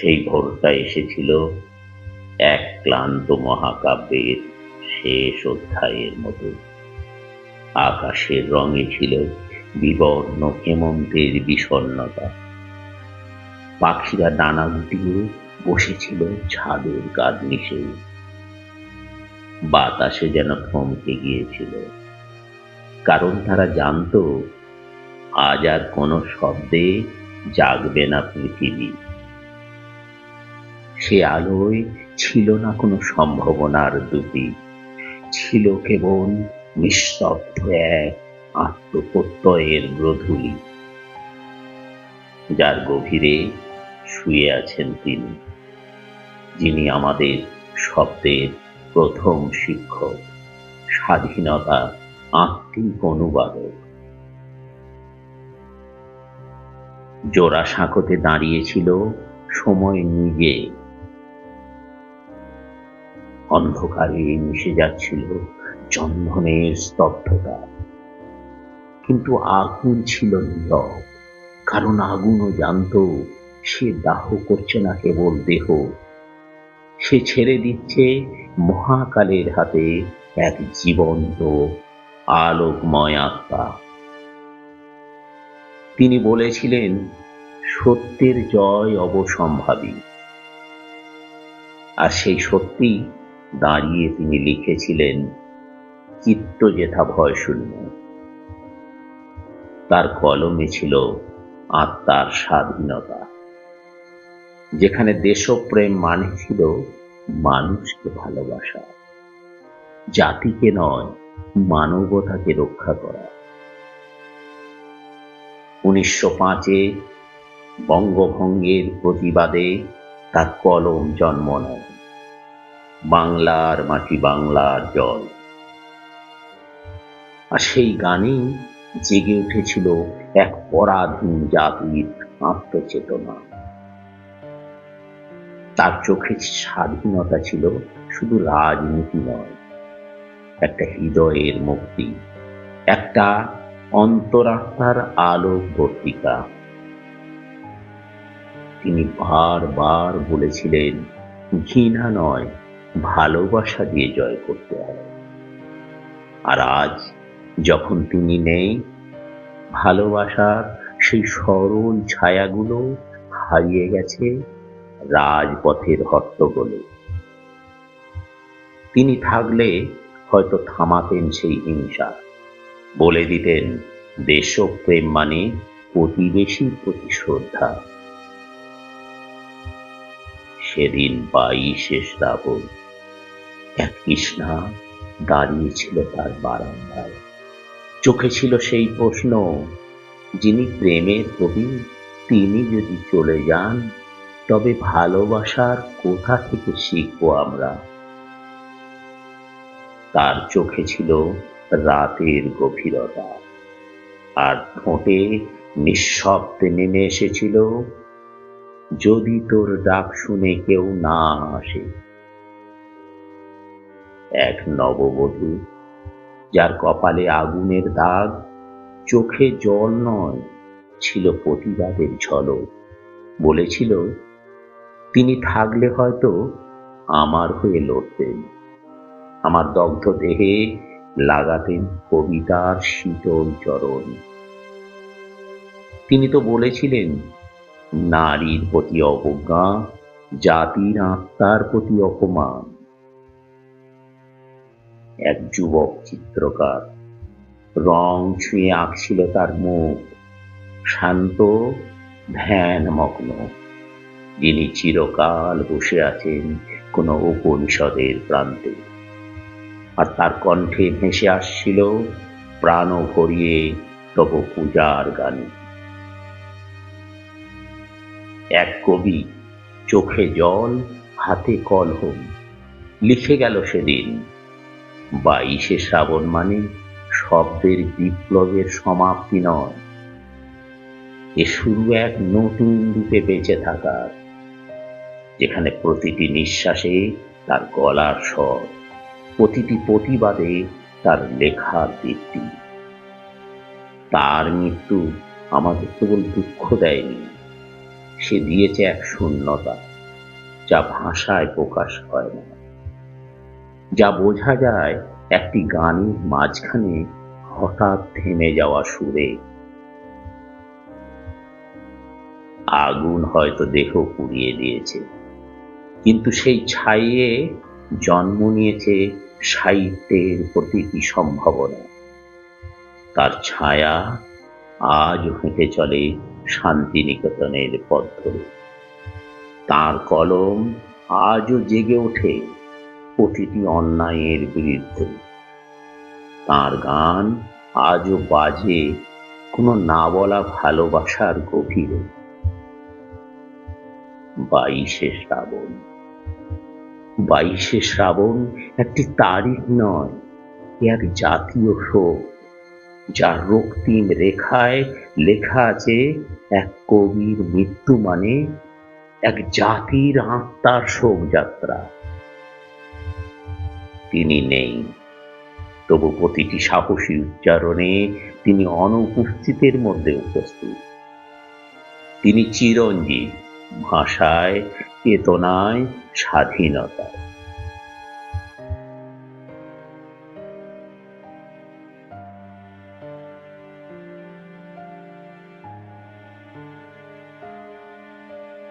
সেই ভোরটা এসেছিল এক ক্লান্ত মহাকাব্যের শেষ অধ্যায়ের মতো। আকাশের রঙে ছিল বিবর্ণ হেমন্তের বিষণ্ণতা। পাখিরা ডানা গুটিয়ে বসেছিল ছাদের কার্নিশে বাতাসে যেন থমকে গিয়েছিল। কারণ তারা জানতো, আজ আর কোনো শব্দে জাগবে না পৃথিবী। সে আলোয় ছিল না কোনো সম্ভাবনার দুটি। ছিল কেবল নিস্তব্ধ এক আত্মপ্রত্যয়ের গ্রধুলি যার গভীরে শুয়ে আছেন তিনি, যিনি আমাদের শব্দের প্রথম শিক্ষক, স্বাধীনতা আত্মিক অনুবাদক। জোড়া সাঁকোতে দাঁড়িয়েছিল সময় নিজে অন্ধকারে মিশে যাচ্ছিল চন্দনের স্তব্ধতা। কিন্তু আগুন ছিল নীরব, কারণ আগুনও জানতো সে দাহ করছে না কেবল দেহ। সে ছেড়ে দিচ্ছে মহাকালের হাতে এক জীবন্ত, আলোকময় আত্মা। তিনি বলেছিলেন, সত্যের জয় অবসম্ভাবী। আর সেই সত্যি দাঁড়িয়ে তিনি লিখেছিলেন, চিত্ত যেথা ভয় শূন্য। তার কলমে ছিল আত্মার স্বাধীনতা, যেখানে দেশপ্রেম মানে ছিল মানুষকে ভালোবাসা, জাতিকে নয়, মানবতাকে রক্ষা করা। উনিশশো পাঁচে বঙ্গভঙ্গের প্রতিবাদে তার কলম জন্ম নেয়। বাংলার মাটি বাংলার জল। আর সেই গানেই জেগে উঠেছিল এক পরাধীন জাতির আত্মচেতনা। তার চোখে স্বাধীনতা ছিল শুধু রাজনীতি নয়, একটা হৃদয়ের মুক্তি, একটা অন্তরাত্মার আলোক বর্তিকা। তিনি বারবার বলেছিলেন, ঘৃণা নয় ভালোবাসা দিয়ে জয় করতে হয়। আর আজ যখন তিনি নেই, ভালোবাসার সেই সরল ছায়াগুলো হারিয়ে গেছে রাজপথের হট্টগোলে। তিনি থাকলে হয়তো থামাতেন সেই হিংসা। বলে দিতেন, দেশপ্রেম মানে প্রতিবেশীর প্রতি শ্রদ্ধা। সেদিন বাইশে শ্রাবণ এক কৃষ্ণা দাঁড়িয়েছিল তার বারান্দায়। চোখে ছিল সেই প্রশ্ন, যিনি প্রেমের কবি, তিনি যদি চলে যান, তবে ভালোবাসার কোথা থেকে শিখব আমরা? তার চোখে ছিল রাতের গভীরতা, আর ঠোঁটে নিঃশব্দে নেমে এসেছিল, যদি তোর ডাক শুনে কেউ না আসে এক নববধূ, যার কপালে আগুনের দাগ, চোখে জল নয়, ছিল প্রতিবাদের ঝলক। বলেছিল, তিনি থাকলে হয়তো আমার হয়ে লড়তেন। আমার দগ্ধ দেহে লাগাতেন কবিতার শীতল চরণ। তিনি তো বলেছিলেন, নারীর প্রতি অবজ্ঞা, জাতির আত্মার প্রতি অপমান। এক যুবক চিত্রকার। রং ছুঁয়ে আঁকছিল তার মুখ। শান্ত, ধ্যানমগ্ন। যিনি চিরকাল বসে আছেন কোনো উপনিষদের প্রান্তে। আর তার কণ্ঠে ভেসে আসছিল প্রাণ ভরিয়ে তব পূজার গানে। এক কবি চোখে জল, হাতে কলহম, লিখে গেল সেদিন বাইশে শ্রাবণ মানে শব্দের বিপ্লবের সমাপ্তি নয়। এ শুরু এক নতুন রূপে বেঁচে থাকার যেখানে প্রতিটি নিঃশ্বাসে তার গলার স্বর, প্রতিটি প্রতিবাদে তার লেখার দীপ্তি তার মৃত্যু আমাদের কেবল দুঃখ দেয়নি, সে দিয়েছে এক শূন্যতা, যা ভাষায় প্রকাশ হয় না। যা বোঝা যায় একটি গানের মাঝখানে হঠাৎ থেমে যাওয়া সুরে। আগুন হয়তো দেহ পুড়িয়ে দিয়েছে, কিন্তু সেই ছাইয়ে জন্ম নিয়েছে সাহিত্যের প্রতিটি সম্ভাবনা? তার ছায়া আজ হেঁটে চলে শান্তিনিকেতনের পথ ধরে। তার কলম আজও জেগে ওঠে প্রতিটি অন্যায়ের বিরুদ্ধে। তার গান আজও বাজে, কোনো না বলা ভালোবাসার গভীরে। বাইশে শ্রাবণ। বাইশে শ্রাবণ একটি তারিখ নয় এক জাতীয় শোক, যার রক্তিম রেখায় লেখা আছে, এক কবির মৃত্যু মানে এক জাতির আত্মার শোক যাত্রা তিনি নেই। তবু প্রতিটি সাহসী উচ্চারণে তিনি অনুপস্থিতের মধ্যে উপস্থিত। তিনি চিরঞ্জীব, ভাষায়, চেতনায়, স্বাধীনতায়।